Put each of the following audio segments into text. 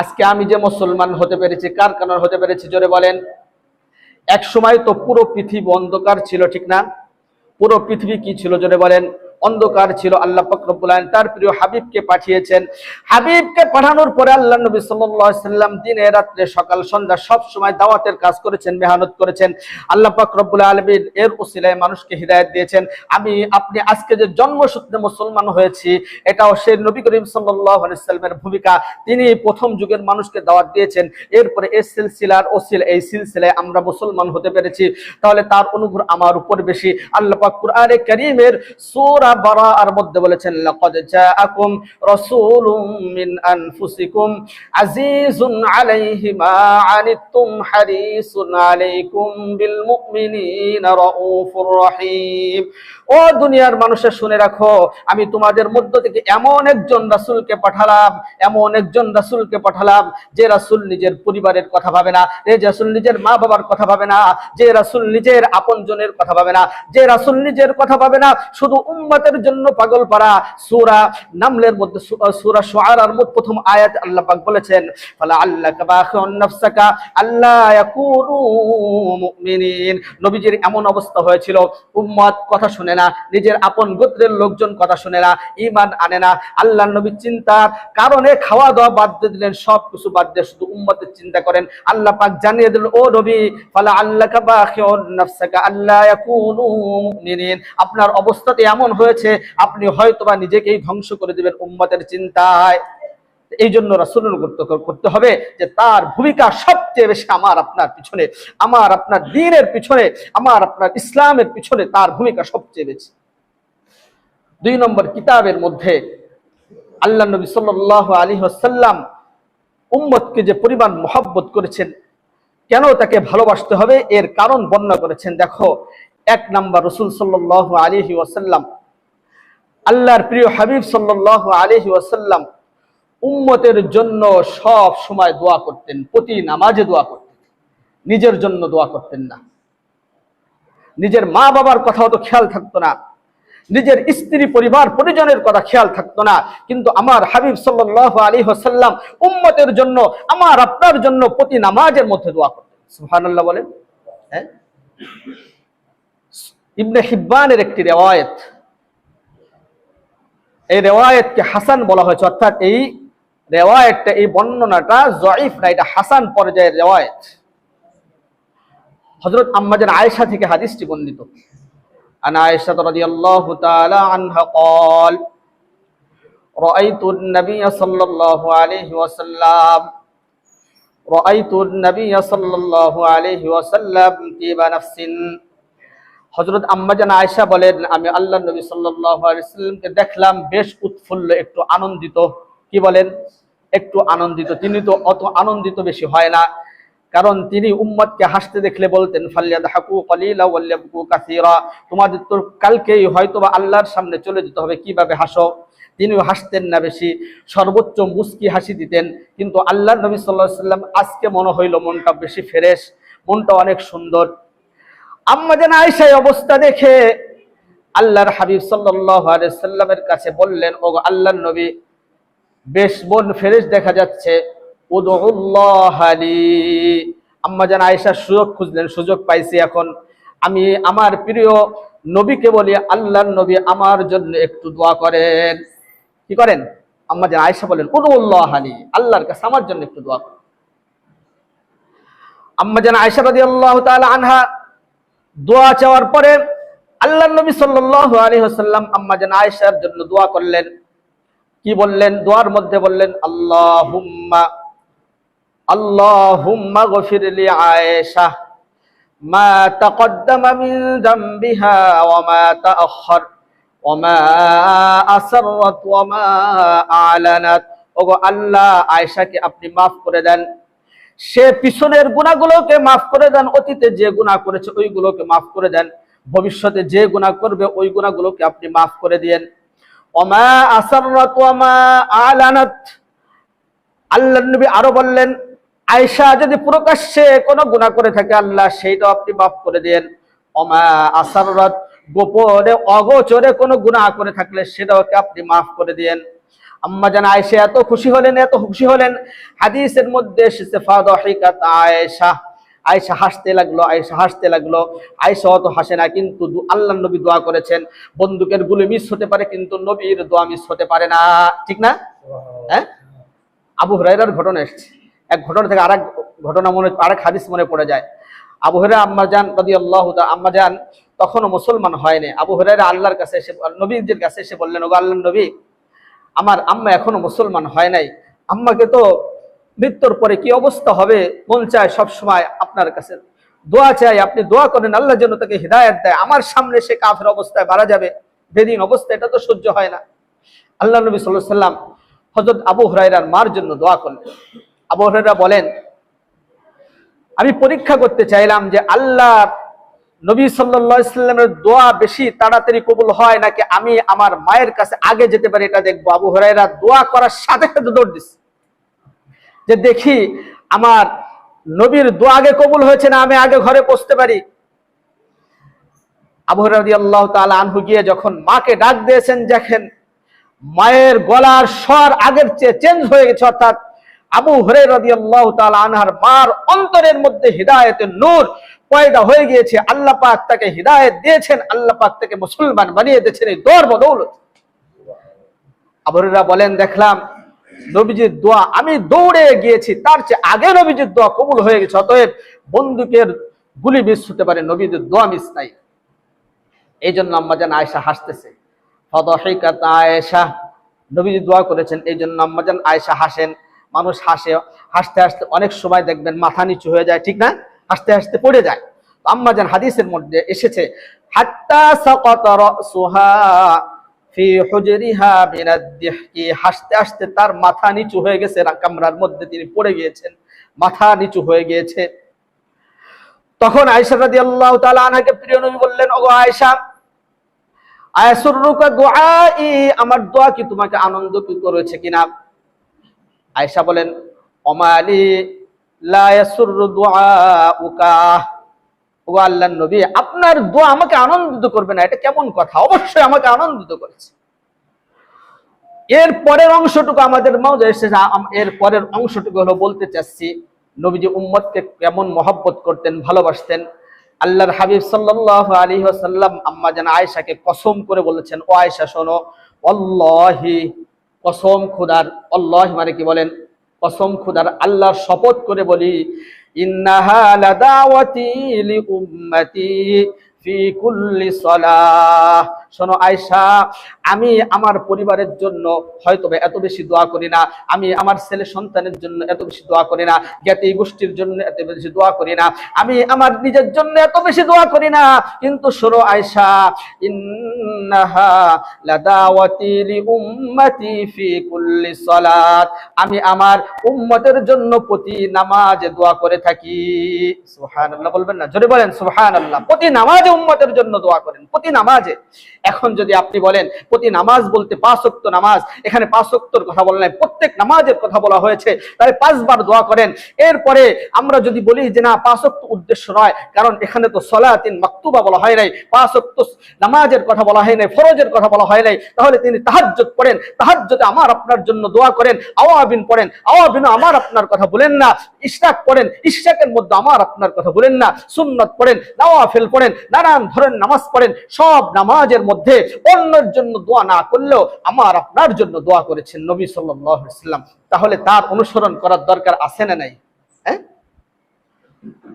আজকে আমি যে মুসলমান হতে পেরেছি, কার কারণ হতে পেরেছি, জোরে বলেন। এক সময় তো পুরো পৃথিবী অন্ধকার ছিল, ঠিক না? পুরো পৃথিবী কি ছিল, জোরে বলেন? অন্ধকার ছিল, আল্লাহ ফকরবুল আলম তার প্রিয় হাবিবকে পাঠিয়েছেন। হাবিবকে পাঠানোর পরে আল্লাহ নবী সাল্লাম দিনে রাত্রে সকাল সন্ধ্যা সব সময় দাওয়াতের কাজ করেছেন, মেহনত করেছেন। আল্লাহ ফকরবুল আলমীর এর ওসিলায় মানুষকে হৃদায়ত দিয়েছেন। আমি, আপনি আজকে যে জন্মসূত্রে মুসলমান হয়েছি, এটাও সেই নবী করিম সাল্লামের ভূমিকা। তিনি প্রথম যুগের মানুষকে দাওয়াত দিয়েছেন। এরপরে এই সিলসিলার ওসিল এই সিলসিলায় আমরা মুসলমান হতে পেরেছি। তাহলে তার অনুগ্রহ আমার উপর বেশি। আল্লাহ কুরআনে কারীমের সূরা মধ্যে বলেছেন, লাকাদ জাআকুম রাসূলুম মিন আনফুসিকুম আজিজুন আলাইহি মা আনিতুম হারিসুন আলাইকুম বিল মুমিনিনা রাউফুর ও দুনিয়ার মানুষের, শুনে রাখো, আমি তোমাদের মধ্য থেকে এমন একজন রাসূলকে পাঠালাম, এমন একজন রাসূলকে পাঠালাম যে রাসূল নিজের পরিবারের কথা ভাবে না, যে রাসূল নিজের মা বাবার কথা ভাবে না, যে রাসূল নিজের আপনজনের কথা ভাবে না, যে রাসূল নিজের কথা ভাবে না, শুধু উম্মতের জন্য পাগল পারা সূরা নামলের মধ্যে সূরা শুআরার মধ্যে প্রথম আয়াত আল্লাহ পাক বলেছেন ফালা আল্লাকা বাখিউন নাফসাকা আল্লা মুমিনিন। নবীজির এমন অবস্থা হয়েছিল, উম্মত কথা শুনে না, নিজের আপন গোত্রের লোকজন কথা শুনে না, ঈমান আনে না। আল্লাহ নবী চিন্তার কারণে খাওয়া দাওয়া বাদ দিয়ে দিলেন সব কিছু বাদ দিয়ে শুধু উম্মতের চিন্তা করেন। আল্লাহ পাক জানিয়ে দিলেন, ও নবী ফালা আল্লাকা বাখিউন নাফসাকা আল্লা ইয়াকুনু মুমিনিন। আপনার অবস্থাতে এমন হয়েছে আপনি হয়তোবা নিজেকেই ধ্বংস করে দিবেন উম্মতের চিন্তায়। এই জন্য গুরুত্ব করতে হবে যে তার ভূমিকা সবচেয়ে বেশি আমার, আপনার পিছনে, আমার, আপনার দ্বীনের পিছনে, আমার, আপনার ইসলামের পিছনে তার ভূমিকা সবচেয়ে বেশি। দুই নম্বর কিতাবের মধ্যে আল্লাহ নবী সাল্লাল্লাহু আলাইহি ওয়াসাল্লাম উম্মতকে যে পরিমাণ মহব্বত করেছেন, কেন তাকে ভালোবাসতে হবে? এর কারণ বর্ণনা করেছেন, দেখো, এক নাম্বার রসুল সাল্লাল্লাহু আলাইহি ওয়াসাল্লাম আল্লাহর প্রিয় হাবিব সাল্লাল্লাহু আলাইহি ওয়াসাল্লাম উম্মতের জন্য সব সময় দোয়া করতেন, প্রতি নামাজে দোয়া করতেন। নিজের জন্য দোয়া করতেন না। নিজের মা বাবার কথাও তো খেয়াল থাকতো না। নিজের স্ত্রী, পরিবার, পরিজনের কথা খেয়াল থাকতো না। কিন্তু আমার হাবিব সাল্লাল্লাহু আলী ওয়াসাল্লাম উম্মতের জন্য, আমার আপনার জন্য প্রতি নামাজের মধ্যে দোয়া করতেন। সুবহানাল্লাহ বলেন। হ্যাঁ? ইবনে হিব্বানের একটি রেওয়ায়েত এই রেওয়ায়েতকে হাসান বলা হয়েছে অর্থাৎ এই রেওয়ায়েতটা এই বর্ণনাটা জয়ীফ না এটা হাসান পর্যায়ের রেওয়ায়েত হযরত আম্মাজান আয়েশা থেকে হাদিসটি বর্ণিত عن عائشة رضي الله تعالى عنها قال رأيت النبي صلى الله عليه وسلم رأيت النبي صلى الله عليه وسلم طيب نفس হজরত আম্মাজান আয়েশা বলেন, আমি আল্লাহ নবী সাল্লামকে দেখলাম, বেশ উৎফুল্ল, একটু আনন্দিত। কি বলেন? একটু আনন্দিত। তিনি তো অত আনন্দিত বেশি হয় না, কারণ তিনি উম্মতকে হাসতে দেখলে বলতেন, ফালিয়াদহাকু কলিলা ওয়ালিয়াবকু কাসীরা। তোমাদের তো কালকেই হয়তোবা আল্লাহর সামনে চলে যেতে হবে, কীভাবে হাসো? তিনিও হাসতেন না বেশি, সর্বোচ্চ মুস্কি হাসি দিতেন, কিন্তু আল্লাহ নবী আলাইহি সাল্লাম আজকে মনে হইল মনটা বেশি ফ্রেশ, মনটা অনেক সুন্দর। আম্মা যেন আয়েশা অবস্থা দেখে আল্লাহর হাবিব সাল্লামের কাছে বললেন ও আল্লাহর নবী, বেশ মন ফেরেশ দেখা যাচ্ছে। আম্মা যেন আয়েশা সুযোগ খুঁজলেন, সুযোগ পাইছি এখন। আমি আমার প্রিয় নবীকে বলি, আল্লাহর নবী আমার জন্য একটু দোয়া করেন। কি করেন? আম্মা যেন আয়েশা বলেন উদুল্লাহ আলী আল্লাহর কাছে আমার জন্য একটু দোয়া করেন আম্মা যেন আয়েশা আল্লাহ তাআলা আনহা দোয়া চাওয়ার পরে আল্লাহ নবী সাল্লাল্লাহু আলাইহি ওয়াসাল্লাম আম্মা জান আয়েশার জন্য দোয়া করলেন। কি বললেন? দোয়ার মধ্যে বললেন, আল্লাহুম্মা আল্লাহুম্মা গফির লি আয়েশা, মা ওয়া মা তাআখার ওয়া মা আসররাত ওয়া মা আলানাত। ওগো আল্লাহ, আয়েশাকে আপনি মাফ করে দেন। সে পিছনের গুণাগুলোকে মাফ করে দেন, অতীতে যে গুণা করেছে ওইগুলোকে মাফ করে দেন, ভবিষ্যতে যে গুণা করবে ওই গুণাগুলোকে আপনি মাফ করে দিয়েন। ওমা আসাররাত ওমা আলানাত। আল্লাহ নবী আরও বললেন, আয়েশা যদি প্রকাশ্যে কোনো গুণা করে থাকে আল্লাহ, সেইটাও আপনি মাফ করে দেন ওমা আসাররাত, গোপনে অগোচরে কোনো গুণা করে থাকলে সেটাকে আপনি মাফ করে দিয়েন। আম্মা জান আয়েশা এত খুশি হলেন এত খুশি হলেন। হাদিসের মধ্যে এসেছে ফাদাহিকাত আয়েশা। আয়েশা হাসতে লাগল আয়েশা হাসতে লাগল। আয়েশা অত হাসে না কিন্তু আল্লাহ নবী দোয়া করেছেন। বন্দুকের গুলি মিস হতে পারে কিন্তু নবীর দোয়া মিস হতে পারে না। ঠিক না? হ্যাঁ? আবু হুরাইরার ঘটনা এসেছে। এক ঘটনা থেকে আরেক ঘটনা মনে আরেক হাদিস মনে পড়ে যায়। আবু হুরাইরা আম্মা জান রাদি আল্লাহ আম্মা জান তখনও মুসলমান হয়নি। আবু হুরাইরা আল্লাহর কাছে এসে নবীজির কাছে এসে বললেন ওগো আল্লাহ নবী আমার আম্মা এখনও মুসলমান হয় নাই। আম্মাকে তো মৃত্যুর পরে কি অবস্থা হবে? মন চায় সব সময় আপনার কাছে। দোয়া চাই, আপনি দোয়া করেন, আল্লাহ যেন তাকে হৃদায়ত দেয়। আমার সামনে সে কাফের অবস্থায় মারা যাবে। বেদিন অবস্থা, এটা তো সহ্য হয় না। আল্লাহ নবী সাল্লাহ সাল্লাম হজরত আবু হরাইরার মার জন্য দোয়া করলেন। আবু হরাইরা বলেন, আমি পরীক্ষা করতে চাইলাম যে আল্লাহ নবী সাল্লামের দোয়া বেশি তাড়াতাড়ি কবুল হয় নাকি আমি আমার মায়ের কাছে আগে যেতে পারি এটা দেখব। আবু হরাইরা দোয়া করার সাথে সাথে দৌড় দিচ্ছে যে দেখি আমার নবীর দোয়া আগে কবুল হয়েছে না আমি আগে ঘরে পৌঁছতে পারি। আবু রাদি আল্লাহ তাআলা আনহু গিয়ে যখন মাকে ডাক দিয়েছেন, দেখেন মায়ের গলার স্বর আগের চেয়ে চেঞ্জ হয়ে গেছে, অর্থাৎ আবু হরে রাদি আল্লাহ আনহার মার অন্তরের মধ্যে হৃদায়তের নূর পয়দা হয়ে গিয়েছে, আল্লাহ পাক তাকে হৃদায়ত দিয়েছেন, আল্লাহ পাক তাকে মুসলমান বানিয়ে দিয়েছেন এই দৌড় বদৌলত আবুরা বলেন, দেখলাম নবীজির দোয়া, আমি দৌড়ে গিয়েছি, তার চেয়ে আগে নবীজির দোয়া কবুল হয়ে গেছে, অতএব বন্দুকের গুলি মিস হতে পারে, নবীজির দোয়া মিস নাই। এই জন্য আম্মাজান আয়েশা হাসতেছে। ফদহিকাত আয়েশা, নবীজি দোয়া করেছেন এই জন্য আম্মাজান আয়েশা হাসেন। মানুষ হাসে, হাসতে হাসতে অনেক সময় দেখবেন মাথা নিচু হয়ে যায়, ঠিক না? হাসতে হাসতে পড়ে যায়। তো আম্মাজান হাদিসের মধ্যে এসেছে, হাত্তা সাকাত রাসুহা ফি হুজরিহা মিনাদ-দিহকি হাসতে হাসতে তার মাথা নিচু হয়ে গেছে কামরার মধ্যে তিনি পড়ে গিয়েছেন, মাথা নিচু হয়ে গিয়েছে। তখন আয়েশা রাদিয়াল্লাহু তাআলা আনহাকে প্রিয় নবী বললেন, ওগো আয়েশা, আয়াসুররুকা দুআই, আমার দোয়া কি তোমাকে আনন্দিত করেছে কিনা? আয়েশা বলেন অমালি আল্লাহর নবী, আপনার দোয়া আমাকে আনন্দিত করবে না, এটা কেমন কথা? অবশ্যই আমাকে আনন্দিত করেছে। এর পরের অংশটুকু আমাদের মাঝে এসেছে এর পরের অংশটুকু হলো বলতে চাচ্ছি, নবীজি উম্মতকে কেমন মহব্বত করতেন, ভালোবাসতেন। আল্লাহর হাবিব সাল্লাল্লাহু আলাইহি ওয়াসাল্লাম আম্মা জান আয়েশাকে কসম করে বলেছেন, ও আয়েশা শোনো, আল্লাহি, কসম খুদার, আল্লাহ মানে কি বলেন? কসম খুদার আল্লাহর শপথ করে বলি ইন্নাহা লাদাওয়াতি লি উম্মতি ফি কুল্লি সালাহ। শোনো আয়সা আমি আমার পরিবারের জন্য হয়তো এত বেশি দোয়া করি না, আমি আমার ছেলে সন্তানের জন্য এত বেশি দোয়া করি না, জ্ঞাতি গোষ্ঠীর জন্য এত বেশি দোয়া করি না, আমি আমার নিজের জন্য এত বেশি দোয়া করি না, কিন্তু শোনো আয়সা আমি আমার উম্মতের জন্য প্রতি নামাজে দোয়া করে থাকি। সুবহানাল্লাহ, বলবেন না, জোরে বলেন, সুবহানাল্লাহ, প্রতি নামাজে উম্মতের জন্য দোয়া করেন, প্রতি নামাজে। এখন যদি আপনি বলেন, প্রতি নামাজ বলতে পাঁচ ওয়াক্ত নামাজ, এখানে পাঁচ ওয়াক্তর কথা বলা নাই, প্রত্যেক নামাজের কথা বলা হয়েছে তাহলে পাঁচবার দোয়া করেন। এরপরে আমরা যদি বলি যে না, পাঁচ ওয়াক্ত উদ্দেশ্য নয়, কারণ এখানে তো সলাতিন মাকতুবা বলা হয় নাই, পাঁচ ওয়াক্ত নামাজের কথা বলা হয় নাই, ফরজের কথা বলা হয় নাই, তাহলে তিনি তাহাজ্জুদ পড়েন, তাহাজ্জুদে আমার আপনার জন্য দোয়া করেন, আওয়াবিন পড়েন আওয়াবিন আমার আপনার কথা বলেন না, ইশরাক পড়েন, ইশরাকের মধ্যে আমার আপনার কথা বলেন না, সুন্নত পড়েন, নওয়াফিল পড়েন, নানান ধরনের নামাজ পড়েন, সব নামাজের মধ্যে অন্যের জন্য দোয়া না করলেও আমার আপনার জন্য দোয়া করেছেন নবী সাল্লাম তাহলে তার অনুসরণ করার দরকার আছে না নাই? হ্যাঁ?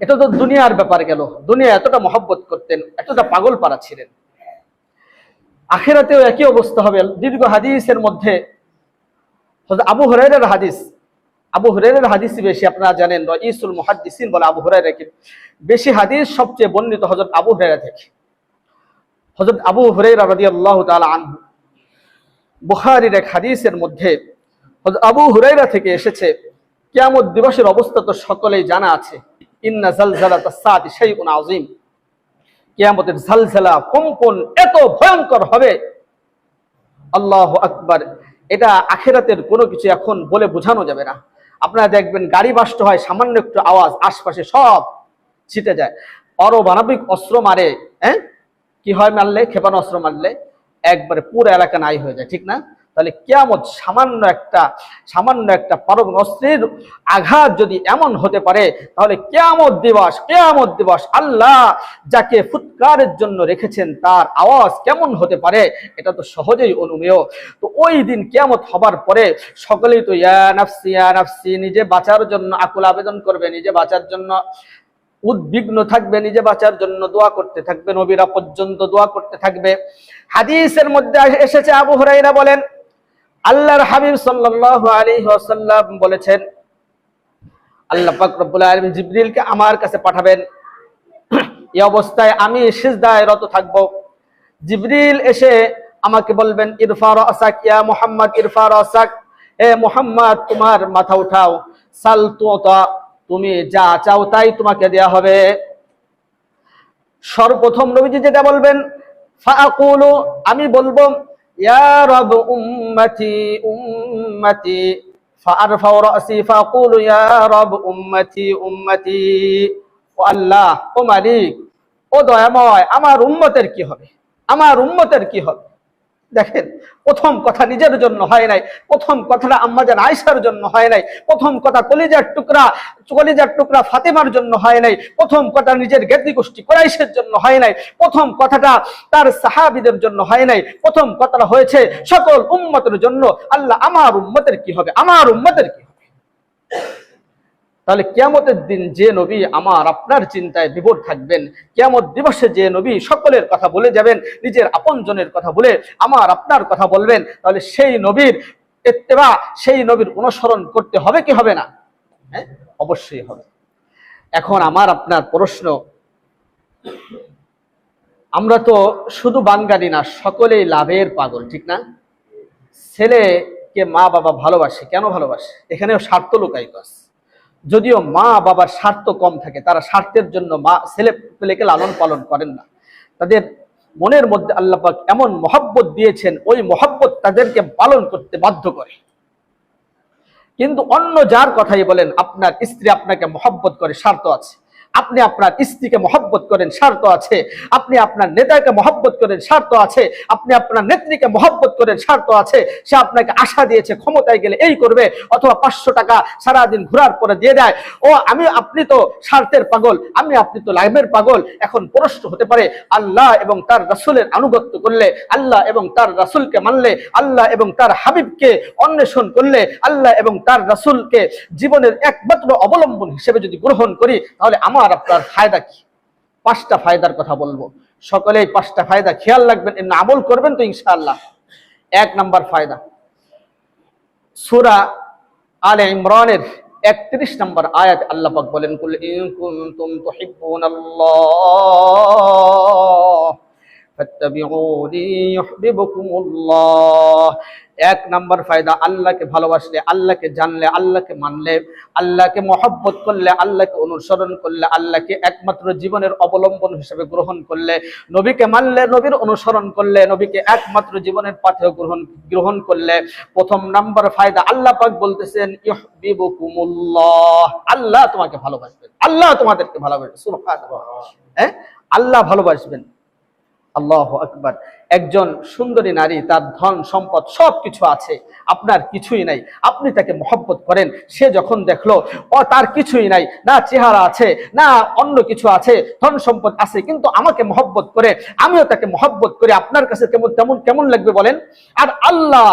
এটা তো দুনিয়ার ব্যাপার গেল। দুনিয়া এতটা মহব্বত করতেন, এতটা পাগল পারা ছিলেন। আখেরাতেও একই অবস্থা হবে। দীর্ঘ হাদিসের মধ্যে আবু হুরায়রার হাদিস, আবু হুরায়রার হাদিস বেশি, আপনারা জানেন রঈসুল মুহাদ্দিসিন বলে আবু হুরায়রাকে। বেশি হাদিস সবচেয়ে বর্ণিত হযরত আবু হুরায়রা থেকে। হযরত আবু হুরায়রা রাদিয়াল্লাহু তাআলা আনহু। বুখারীর এক হাদিসের মধ্যে আবু হুরাইরা থেকে এসেছে, কিয়ামত দিবসের অবস্থা তো সকলেই জানা আছে। ইন্না আযীম। কিয়ামতের ঝালঝালা কম্পন এত ভয়ঙ্কর হবে? আল্লাহ আকবার। এটা আখেরাতের কোনো কিছু এখন বলে বোঝানো যাবে না। আপনারা দেখবেন গাড়ি বাষ্ট হয়, সামান্য একটু আওয়াজ, আশপাশে সব ছিটে যায়। অরমানবিক অস্ত্র মারে হ্যাঁ? কি হয় মারলে? ক্ষেপণাস্ত্র মারলে একবারে পুরো এলাকা নাই হয়ে যায়, ঠিক না? তাহলে কেয়ামত সামান্য একটা সামান্য একটা পারম অস্ত্রের আঘাত যদি এমন হতে পারে, তাহলে কেয়ামত দিবস কেয়ামত দিবস আল্লাহ যাকে ফুৎকারের জন্য রেখেছেন তার আওয়াজ কেমন হতে পারে, এটা তো সহজেই অনুমেয়। তো ওই দিন কেয়ামত হবার পরে সকলেই তো ইয়া নাফসি ইয়া নাফসি, নিজে বাঁচার জন্য আকুল আবেদন করবে, নিজে বাঁচার জন্য উদ্বিগ্ন থাকবে, নিজে বাঁচার জন্য দোয়া করতে থাকবে, নবীরা পর্যন্ত দোয়া করতে থাকবে। হাদিসের মধ্যে এসেছে আবু হুরাইরা বলেন, আল্লাহর হাবিব সাল্লাল্লাহু আলাইহি ওয়াসাল্লাম বলেছেন, আল্লাহ পাক রব্বুল আলামিন জিবরিলকে আমার কাছে পাঠাবেন। এই অবস্থায় আমি সিজদায় রত থাকব। জিবরিল এসে আমাকে বলবেন, ইরফা রাসাক, ইয়া মুহাম্মদ, ইরফা রাসাক। এ মুহাম্মদ, তোমার মাথা উঠাও। সাল তুতা তুমি যা চাও তাই তোমাকে দেয়া হবে। সর্বপ্রথম নবীজি যেটা বলবেন, ফাআকুলু আমি বলব, ইয়া রব উম্মতি উম্মতি, ফাআরফাউ রাসি, ফাআকুলু ইয়া রব উম্মতি উম্মতি। ও আল্লাহ, ও মালিক, ও দয়াময়, আমার উম্মতের কি হবে? আমার উম্মতের কি হবে? দেখেন, প্রথম কথা নিজের জন্য হয় নাই, প্রথম কথাটা আম্মাজান আয়সার জন্য হয় নাই, প্রথম কথা কলিজার টুকরা কলিজার টুকরা ফাতেমার জন্য হয় নাই, প্রথম কথা নিজের জ্ঞাতি গোষ্ঠী কোরাইশের জন্য হয় নাই, প্রথম কথাটা তার সাহাবিদের জন্য হয় নাই, প্রথম কথাটা হয়েছে সকল উম্মতের জন্য, আল্লাহ আমার উম্মতের কি হবে, আমার উম্মতের কি হবে? তাহলে কিয়ামতের দিন যে নবী আমার আপনার চিন্তায় বিভোর থাকবেন, কিয়ামত দিবসে যে নবী সকলের কথা বলে যাবেন, নিজের আপনজনের কথা বলে আমার আপনার কথা বলবেন, তাহলে সেই নবীর এত্তেবা সেই নবীর অনুসরণ করতে হবে কি হবে না? হ্যাঁ অবশ্যই হবে। এখন আমার আপনার প্রশ্ন, আমরা তো শুধু বাঙালি না, সকলেই লাভের পাগল, ঠিক না? ছেলেকে মা বাবা ভালোবাসে, কেন ভালোবাসে? এখানেও স্বার্থ লুকাই কাজ যদিও মা বাবার স্বার্থ কম থাকে, তারা স্বার্থের জন্য মা, ছেলে পেলেকে লালন পালন করেন না। তাদের মনের মধ্যে আল্লাপাক এমন মহব্বত দিয়েছেন, ওই মহব্বত তাদেরকে পালন করতে বাধ্য করে। কিন্তু অন্য যার কথাই বলেন, আপনার স্ত্রী আপনাকে মহব্বত করে, স্বার্থ আছে। আপনি আপনার স্ত্রীকে মহব্বত করেন, স্বার্থ আছে। আপনি আপনার নেতাকে মহব্বত করেন, স্বার্থ আছে। আপনি আপনার নেত্রীকে মহব্বত করেন, স্বার্থ আছে। সে আপনাকে আশা দিয়েছে, ক্ষমতায় গেলে এই করবে, অথবা পাঁচশো টাকা সারাদিন ঘোরার পরে দিয়ে দেয়। ও, আমি, আপনি তো স্বার্থের পাগল, আমি, আপনি তো লাইভের পাগল। এখন প্রশ্ন হতে পারে, আল্লাহ এবং তার রাসুলের আনুগত্য করলে, আল্লাহ এবং তার রাসুলকে মানলে, আল্লাহ এবং তার হাবিবকে অন্বেষণ করলে, আল্লাহ এবং তার রাসুলকে জীবনের একমাত্র অবলম্বন হিসেবে যদি গ্রহণ করি, তাহলে আমার আপনার ফায়দা কি? পাঁচটা ফায়দার কথা বলব। সকলে এই পাঁচটা ফায়দা খেয়াল রাখবেন, এমনি আমল করবেন তো ইনশাআল্লাহ। এক নাম্বার ফায়দা। সুরা আলে ইমরানের একত্রিশ নম্বর আয়াত আল্লাপাক বলেন, কুল ইন কুনতুম তুহিব্বুনাল্লাহ। এক নাম্বার ফায়দা, আল্লাহকে ভালোবাসলে, আল্লাহকে জানলে, আল্লাহকে মানলে, আল্লাহকে মহব্বত করলে, আল্লাহকে অনুসরণ করলে, আল্লাহকে একমাত্র জীবনের অবলম্বন হিসেবে গ্রহণ করলে, নবীকে মানলে, নবীর অনুসরণ করলে, নবীকে একমাত্র জীবনের পাথেও গ্রহণ গ্রহণ করলে, প্রথম নাম্বার ফায়দা, আল্লাহ পাক বলতেছেন ইহবিবুকুমুল্লাহ আল্লাহ তোমাকে ভালোবাসবেন, আল্লাহ তোমাদেরকে সুবহানাল্লাহ। হ্যাঁ? আল্লাহ ভালোবাসবেন। আল্লাহ আকবার। একজন সুন্দরী নারী, তার ধন, সম্পদ সব কিছু আছে, আপনার কিছুই নাই। আপনি তাকে মহব্বত করেন, সে যখন দেখল, ও, তার কিছুই নাই, না চেহারা আছে, না অন্য কিছু আছে, ধন সম্পদ আছে, কিন্তু আমাকে মহব্বত করে, আমিও তাকে মহব্বত করি, আপনার কাছে কেমন তেমন কেমন লাগবে বলেন? আর আল্লাহ,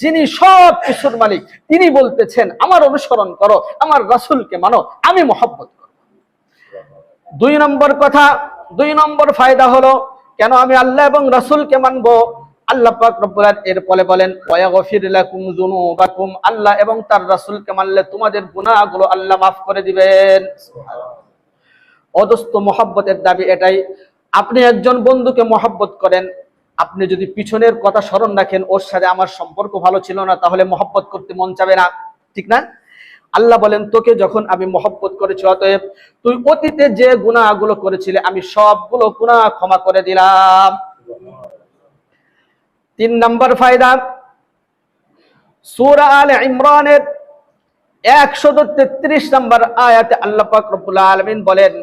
যিনি সব কিছুর মালিক, তিনি বলতেছেন, আমার অনুসরণ করো, আমার রাসুলকে মানো, আমি মহব্বত করো দুই নম্বর কথা, দুই নম্বর ফায়দা হলো কেন আমি আল্লাহ এবং রাসূলকে মানবো? আল্লাহ পাক রব্বুল এর পরে বলেন, ওয়াগফির লাকুম যুনুবাকুম আল্লাহ এবং তার রাসূলকে মানলে তোমাদের গুনাহগুলো আল্লাহ মাফ করে দিবেন। অদস্ত মহব্বতের দাবি এটাই। আপনি একজন বন্ধুকে মহব্বত করেন, আপনি যদি পিছনের কথা স্মরণ রাখেন, ওর সাথে আমার সম্পর্ক ভালো ছিল না, তাহলে মহব্বত করতে মন চাবে না। ঠিক না? আল্লাহ বলেন, তোকে যখন আমি মহব্বত করেছি, অতএব তুই অতীতে যে গুণাগুলো করেছিলে, আমি সবগুলো গুণা ক্ষমা করে দিলাম। তিন নম্বর ফায়দা, সূরা আলে ইমরানের একশত তেত্রিশ নম্বর আয়াতে আল্লাহ রব্বুল আলামিন বলেন